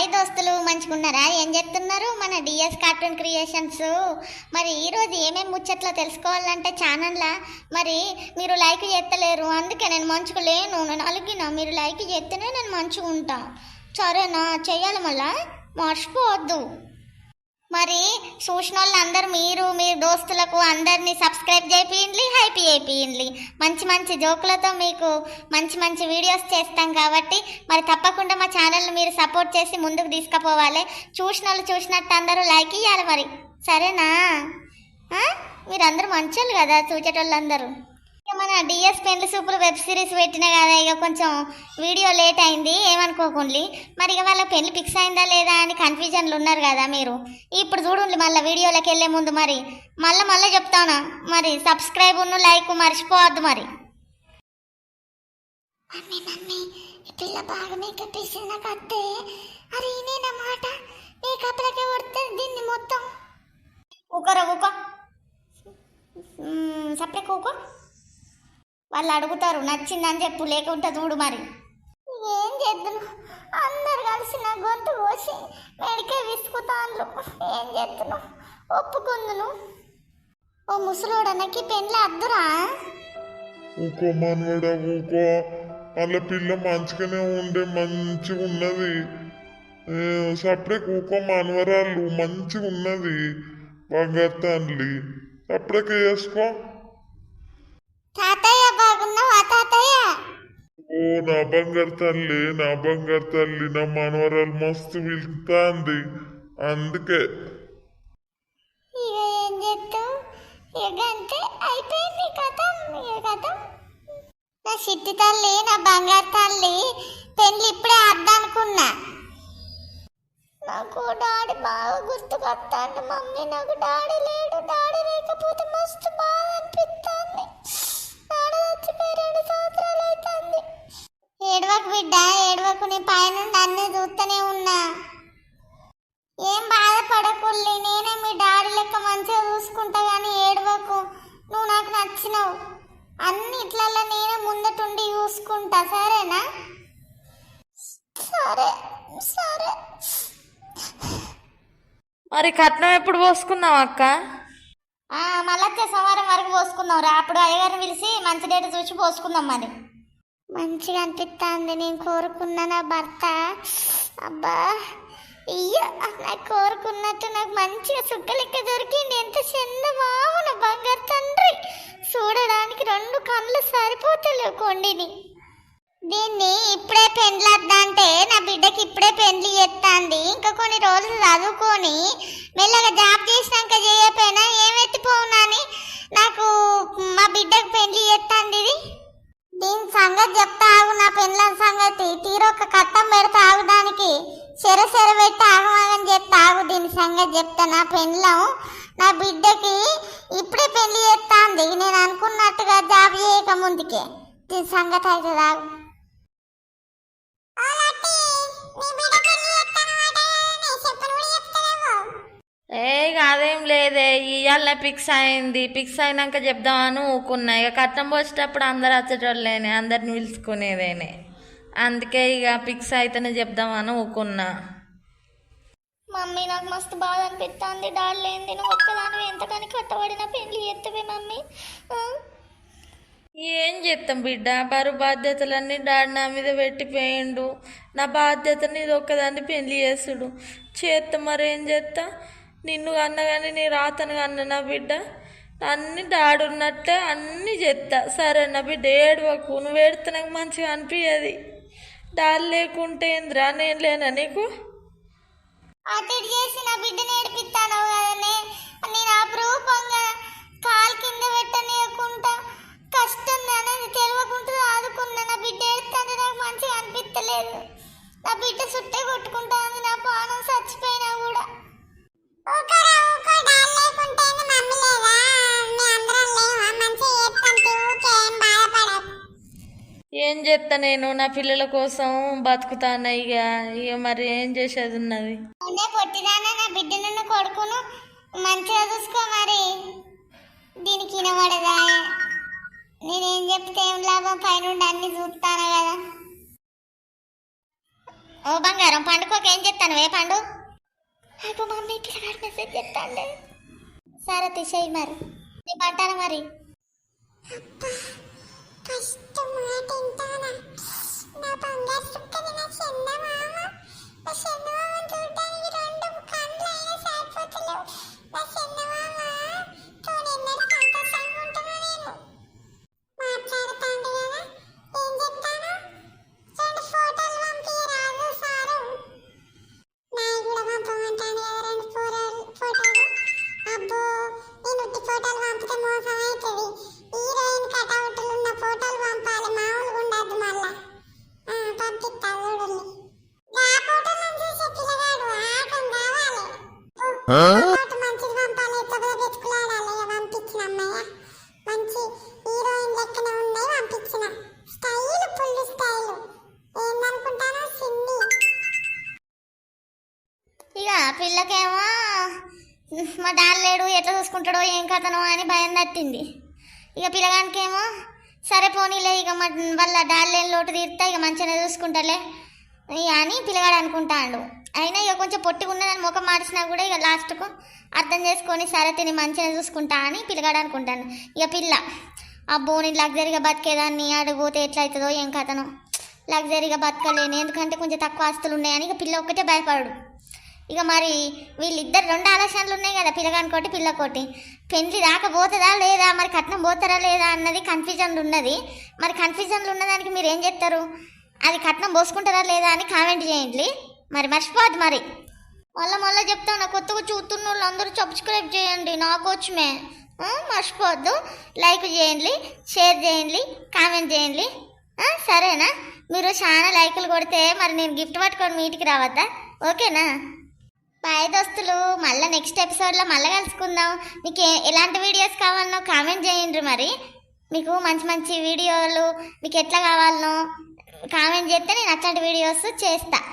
Hi దోస్తులు మంచిగున్నారా ఏం చేస్తున్నారు? మన డిఎస్ కార్టూన్ క్రియేషన్స్ మరి ఈరోజు ఏమేమి ముచ్చట్లో తెలుసుకోవాలంటే ఛానల్లా? మరి మీరు లైక్ చేస్తలేరు. అందుకే నేను మంచిగా లేను. నేను అలిగిన. మీరు లైక్ చేస్తేనే నేను మంచిగా ఉంటాను సరేనా? చేయాలి మళ్ళా? మర్చిపోవద్దు. మరి చూసిన అందరు మీరు మీ దోస్తులకు అందరినీ సబ్స్క్రైబ్ చేపియండి హైప్ చేపియండి. మంచి మంచి జోకులతో మీకు మంచి మంచి వీడియోస్ చేస్తాం కాబట్టి మరి తప్పకుండా మా ఛానల్ని మీరు సపోర్ట్ చేసి ముందుకు తీసుకుపోవాలి. చూసిన వాళ్ళు చూసినట్టు అందరూ లైక్ ఇవ్వాలి మరి. సరేనా? ఆ? మీరందరూ మంచోళ్ళు కదా చూచేటోళ్ళందరూ. ఇక మన డిఎస్ పెండ్లి సూపులు వెబ్ సిరీస్ పెట్టిన కదా ఇక కొంచెం వీడియో లేట్ అయింది ఏమనుకోకండి మరి ఇక వాళ్ళ పెళ్ళి ఫిక్స్ అయిందా లేదా అని కన్ఫ్యూజన్లు ఉన్నారు కదా మీరు. ఇప్పుడు చూడండి మళ్ళీ వీడియోలోకి వెళ్ళే ముందు మరి. మళ్ళీ మళ్ళీ చెప్తానా? మరి సబ్స్క్రైబ్ ఉన్న లైక్ మర్చిపోవద్దు మరి. మమ్మీ మమ్మీ ఈ పిల్ల బాగా మేకప్ వేసింది నాకు అత్తే. అరే నేనమాట మేకప్లకే కొడుతుంది దీన్ని మొత్తం. ఊకరా ఊకో. సపరేట్ ఊకో. వాళ్ళు అడుగుతారు నచ్చిందని చెప్పు లేకుంటే చూడు మరి. ఏం చేద్దును అందరు కలిసి నా గొంతు కోసి మెడికే విసుకుతాన్లు ఏం చేద్దును? ఒప్పుకుందును. ఓ ముసలోడనకి పెండ్ల అద్దురా? ఊకో మనవడా ఊకో. వాళ్ళ పిల్ల మంచిగానే ఉండే మంచిగా ఉన్నది. సప్పుడే ఊకో మనవరాళ్ళు మంచిగా ఉన్నది. బంగారు తల్లి సప్పుడేకి వేసుకో బాగున్నావా ఓ నా బంగారు తల్లి నా బంగారు తల్లి నా మనవరాలు మస్తు పిలుస్తాంది అందుకే. ఇక ఏం చేస్తావు? ఇక అంతే అయిపోయింది కథ ఇక కథ. నా చిట్టి తల్లి నా బంగారు తల్లి పెళ్ళి ఇప్పుడే అర్థనుకున్నా నాకు డాడీ బాగా గుర్తుకొస్తాడు మమ్మీ నాకు డాడీ లేడు డాడీ లేకపోతే మస్తు బాగా ఏడవకు బిడ్డ ఏడవకు. నీ పైనుండి అన్నీ చూస్తూనే ఉన్నా. ఏం బాధపడకుల్లి నేనే మీ డాడీ లెక్క మంచిగా చూసుకుంటా కానీ ఏడవకు. నువ్వు నాకు నచ్చినావు. అన్ని ఇట్లల్లో నేనే ముందటుండి చూసుకుంటా. సరేనా? సరే సరే. మరి కట్నం ఎప్పుడు పోసుకున్నావు అక్క? మళ్ళీ వచ్చే సోమవారం వరకు పోసుకుందాం రా. అప్పుడు అయ్యగారిని పిలిచి మంచి డేట్ చూసి పోసుకుందాం మరి. మంచిగా అనిపిస్తుంది నేను కోరుకున్న నా భర్త అబ్బా అయ్యో నాకు కోరుకున్నట్టు నాకు మంచిగా సుక్కలెక్క దొరికింది. ఎంత చంద బావున బంగారు తండ్రి. చూడడానికి రెండు కళ్ళు సరిపోతలేవు కొండిని. దీన్ని ఇప్పుడే పెండ్లద్దంటే నా బిడ్డకి ఇప్పుడే పెండ్లి చేస్తాంది ఇంకా కొన్ని రోజులు చదువుకొని మెల్లగా జాబ్ చేసినాక చేయకపోయినా ఏమెత్తిపోవునని నాకు మా బిడ్డకు పెండ్లి చేస్తాంది ఇది. దీని సంగతి చెప్తా ఆగు నా పెళ్ళ సంగతి. తీరొక కట్టం పెడతా ఆగు చెర చెర పెట్టి ఆగమాగని చెప్తా ఆగు దీని సంగతి చెప్తా నా పెళ్ళం. నా బిడ్డకి ఇప్పుడే పెళ్ళి చేస్తాంది నేను అనుకున్నట్టుగా జాబ్ చేయక ముందుకే. దీని సంగతి అయితే ఆగు. ఏ అదేం లేదే ఇవాళ ఫిక్స్ అయింది. ఫిక్స్ అయినాక చెప్దామని ఊకున్నా. ఇక కట్నం పోసేటప్పుడు అందరు వచ్చేటోళ్ళేనే అందరిని పిలుచుకునేదేనే. అందుకే ఇక ఫిక్స్ అయితేనే చెప్దామని ఊకున్నా. మమ్మీ నాకు మస్తు బాధ అనిపిస్తుంది డాడీ లేనిది నువ్వు ఒక్కదాని ఎంతకని కట్టబడిన పెళ్ళి ఎత్తవే మమ్మీ? ఏం చేస్తాం బిడ్డ? బరువు బాధ్యతలన్నీ డాడీ నా మీద పెట్టిపోయిండు నా బాధ్యత నీది ఒక్కదాన్ని పెళ్ళి చేసుడు చేస్తా మరేం చేస్తా నిన్ను కన్నా కానీ నీ రాతను కన్నా నా బిడ్డ అన్ని దాడున్నట్టే ఉన్నట్టే అన్నీ చెత్తా. సరే నా బిడ్డ ఏడవకు నువ్వు ఏడితే నాకు మంచిగా అనిపించదు డాడీ లేకుంటే ఏంద్రా నేను లేనా నీకు? అతడు చేసి నా బిడ్డ ఏడిపిస్తాను కదనే. చేస్తా నేను నా పిల్లల కోసం బతుకుతాను ఇక ఇక మరి ఏం చేసేది ఉన్నది? అవునే పొట్టిదానా నా బిడ్డను కొడుకును మంచిగా చూసుకో మరి. దీనికి వినబడదా? నేనేం చెప్తే ఏం లాభం? పైనుండి అన్ని చూస్తాను కదా? ఓ బంగారం పండుకోక ఏం చెప్తాను వే పండు? అగో మమ్మీ పిల్లగాడు మెసేజ్ చెప్తాను సరే తీసేయి మరి. నీ పంటాను మరి? ఫస్ట్ మాట వింటానా నా బంగారు చుక్కని పిల్లకేమో మా డాన్ లేడు ఎట్లా చూసుకుంటాడో ఏం కథనో అని భయం తట్టింది. ఇక పిల్లగానికేమో సరే పోనీలే ఇక మా వాళ్ళ డాన్ లేని లోటు తీర్తా ఇక మంచిగానే చూసుకుంటాలే అని పిల్లగాడు అనుకుంటాడు. అయినా ఇక కొంచెం పొట్టిగా ఉన్నదని ముఖం మార్చినా కూడా ఇక లాస్ట్కు అర్థం చేసుకొని సరే తిని మంచిగా చూసుకుంటా అని పిల్లగాడు అనుకుంటాను ఇక పిల్ల అబ్బో నేను లగ్జరీగా బతికేదాన్ని అడిగిపోతే ఎట్లయితుందో ఏం కథను. లగ్జరీగా బతకలేను ఎందుకంటే కొంచెం తక్కువ ఆస్తులు ఉన్నాయని ఇక పిల్ల ఒక్కటే భయపడు ఇక మరి వీళ్ళిద్దరు రెండు ఆలోచనలు ఉన్నాయి కదా పిల్లగానికోటి పిల్లకోటి పెళ్ళి రాకపోతుందా లేదా మరి కట్నం పోతారా లేదా అన్నది కన్ఫ్యూజన్లు ఉన్నది. మరి కన్ఫ్యూజన్లు ఉన్నదానికి మీరు ఏం చేస్తారు? అది కట్నం పోసుకుంటారా లేదా అని కామెంట్ చేయండి. మరి మర్చిపోద్దు మరి. మళ్ళీ మళ్ళీ చెప్తాను కొత్తగా చూస్తున్న వాళ్ళు అందరూ సబ్స్క్రైబ్ చేయండి నాకు వచ్చమే. మర్చిపోవద్దు. లైక్ చేయండి షేర్ చేయండి కామెంట్ చేయండి. సరేనా? మీరు చాలా లైకులు కొడితే మరి నేను గిఫ్ట్ పట్టుకొని మీ ఇంటికి రావద్దా? ఓకేనా? బాయ్ దోస్తులు. మళ్ళీ నెక్స్ట్ ఎపిసోడ్లో మళ్ళీ కలుసుకుందాం. మీకు ఎలాంటి వీడియోస్ కావాలనో కామెంట్ చేయండి మరి. మీకు మంచి మంచి వీడియోలు మీకు ఎట్లా కావాలనో కామెంట్ చేస్తే నేను అట్లాంటి వీడియోస్ చేస్తాను